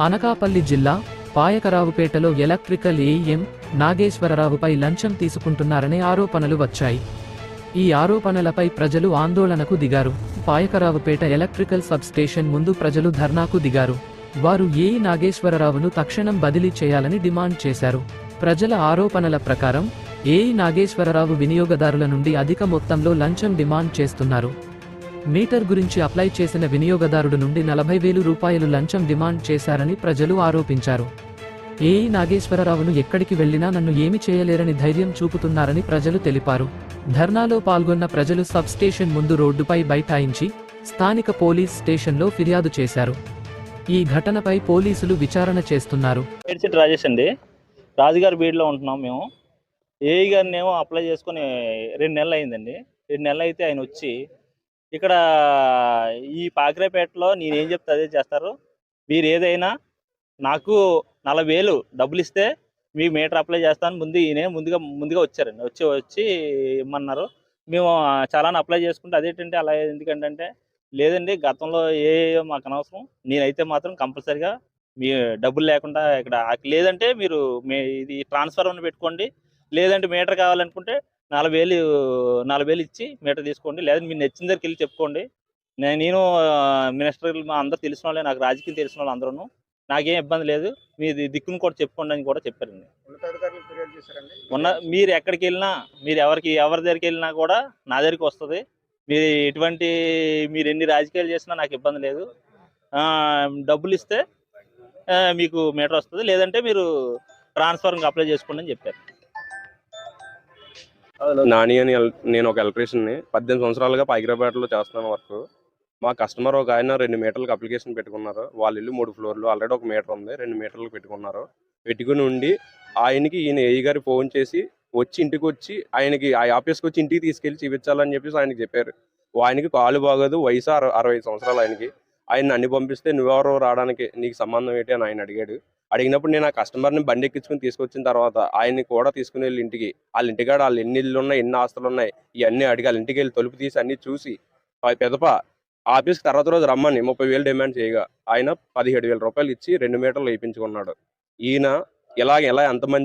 అనకాపల్లి జిల్లా పాయకరావుపేటలో ఎలక్ట్రికల్ ఏఈఎం నాగేశ్వరరావుపై లంచం తీసుకుంటున్నారనే ఆరోపణలు వచ్చాయి. ఈ ఆరోపణలపై ప్రజలు ఆందోళనకు దిగారు. పాయకరావుపేట ఎలక్ట్రికల్ సబ్స్టేషన్ ముందు ప్రజలు ధర్నాకు దిగారు. వారు ఏఈ నాగేశ్వరరావును తక్షణం బదిలీ చేయాలని డిమాండ్ చేశారు. ప్రజల ఆరోపణల ప్రకారం ఏఈ నాగేశ్వరరావు వినియోగదారుల నుండి అధిక మొత్తంలో లంచం డిమాండ్ చేస్తున్నారు. మీటర్ గురించి అప్లై చేసిన వినియోగదారుడు నుండి నలభై వేలు రూపాయలు లంచం డిమాండ్ చేశారని ప్రజలు ఆరోపించారు. ఏఈ నాగేశ్వరరావును ఎక్కడికి వెళ్ళినా నన్ను ఏమి చేయలేరని ధైర్యం చూపుతున్నారని ప్రజలు తెలిపారు. ధర్నాలో పాల్గొన్న ప్రజలు సబ్ స్టేషన్ ముందు రోడ్డుపై బైఠాయించి స్థానిక పోలీస్ స్టేషన్లో ఫిర్యాదు చేశారు. ఈ ఘటనపై పోలీసులు విచారణ చేస్తున్నారు. రాజేష్ అండి. రాజుగారి బీడ్లో ఉంటున్నాం మేము. ఏఈ గారిని ఏమో అప్లై చేసుకుని రెండు నెలలు అయిందండి. రెండు నెలలు అయితే ఆయన వచ్చి ఇక్కడ ఈ పాకిరేపేటలో నేనేం చెప్తే అదే చేస్తారు. మీరు ఏదైనా నాకు నలభై వేలు డబ్బులు ఇస్తే మీ మీటర్ అప్లై చేస్తాను. ముందు ఈయన ముందుగా ముందుగా వచ్చారండి వచ్చి వచ్చి ఇమ్మన్నారు. మేము చాలా అప్లై చేసుకుంటే అదేంటంటే అలా ఎందుకంటే లేదండి గతంలో ఏ మాకు అనవసరం. నేనైతే మాత్రం కంపల్సరిగా మీ డబ్బులు లేకుండా ఇక్కడ లేదంటే మీరు మీ ఇది ట్రాన్స్ఫర్ ఉన్న పెట్టుకోండి. లేదంటే మీటర్ కావాలనుకుంటే నలభై వేలు నలభై వేలు ఇచ్చి మీటర్ తీసుకోండి. లేదంటే మీరు నచ్చిన దగ్గరికి వెళ్ళి చెప్పుకోండి. నేను నేను మినిస్టర్ మా అందరు తెలిసిన వాళ్ళే నాకు రాజకీయం తెలిసిన వాళ్ళు అందరూ నాకేం ఇబ్బంది లేదు. మీ దిక్కును కూడా చెప్పుకోండి అని కూడా చెప్పారండి. ఉన్న మీరు ఎక్కడికి వెళ్ళినా మీరు ఎవరికి ఎవరి దగ్గరికి వెళ్ళినా కూడా నా దగ్గరికి వస్తుంది. మీరు ఎటువంటి మీరు ఎన్ని రాజకీయాలు చేసినా నాకు ఇబ్బంది లేదు. డబ్బులు ఇస్తే మీకు మీటర్ వస్తుంది. లేదంటే మీరు ట్రాన్స్ఫర్కి అప్లై చేసుకోండి అని చెప్పారు. నాని అని ఎల్- నేను ఒక ఎలక్ట్రీషియన్ని పద్దెనిమిది సంవత్సరాలుగా పైకిరాపేటలో చేస్తున్నాను వర్క్. మా కస్టమర్ ఒక ఆయన రెండు మీటర్లకు అప్లికేషన్ పెట్టుకున్నారు. వాళ్ళ ఇల్లు మూడు ఫ్లోర్లు. ఆల్రెడీ ఒక మీటర్ ఉంది. రెండు మీటర్లకు పెట్టుకున్నారు. పెట్టుకుని ఉండి ఆయనకి ఈయన ఏఈ గారి ఫోన్ చేసి వచ్చి ఇంటికి వచ్చి ఆయనకి ఆ ఆఫీస్కి వచ్చి ఇంటికి తీసుకెళ్ళి చూపించాలని చెప్పేసి ఆయనకి చెప్పారు. ఆయనకి కాలు బాగోదు. వయసు అరవై సంవత్సరాలు ఆయనకి. ఆయన అన్ని పంపిస్తే నువ్వెవరో రావడానికి నీకు సంబంధం ఏంటి అని ఆయన అడిగాడు. అడిగినప్పుడు నేను ఆ కస్టమర్ని బండి ఎక్కించుకుని తీసుకొచ్చిన తర్వాత ఆయన్ని కూడా తీసుకుని వెళ్ళి ఇంటికి వాళ్ళ ఇంటికాడ వాళ్ళు ఎన్ని ఇల్లు ఉన్నాయి ఎన్ని ఆస్తులు ఉన్నాయి ఇవన్నీ అడిగి వాళ్ళ ఇంటికి వెళ్ళి తలుపు తీసి అన్ని చూసి పెదప ఆఫీస్కి తర్వాత రోజు రమ్మని ముప్పై వేలు డిమాండ్ చేయగా. ఆయన పదిహేడు వేల రూపాయలు ఇచ్చి రెండు మీటర్లు వేయించుకున్నాడు. ఈయన ఇలాగ ఎలా ఎంతమంది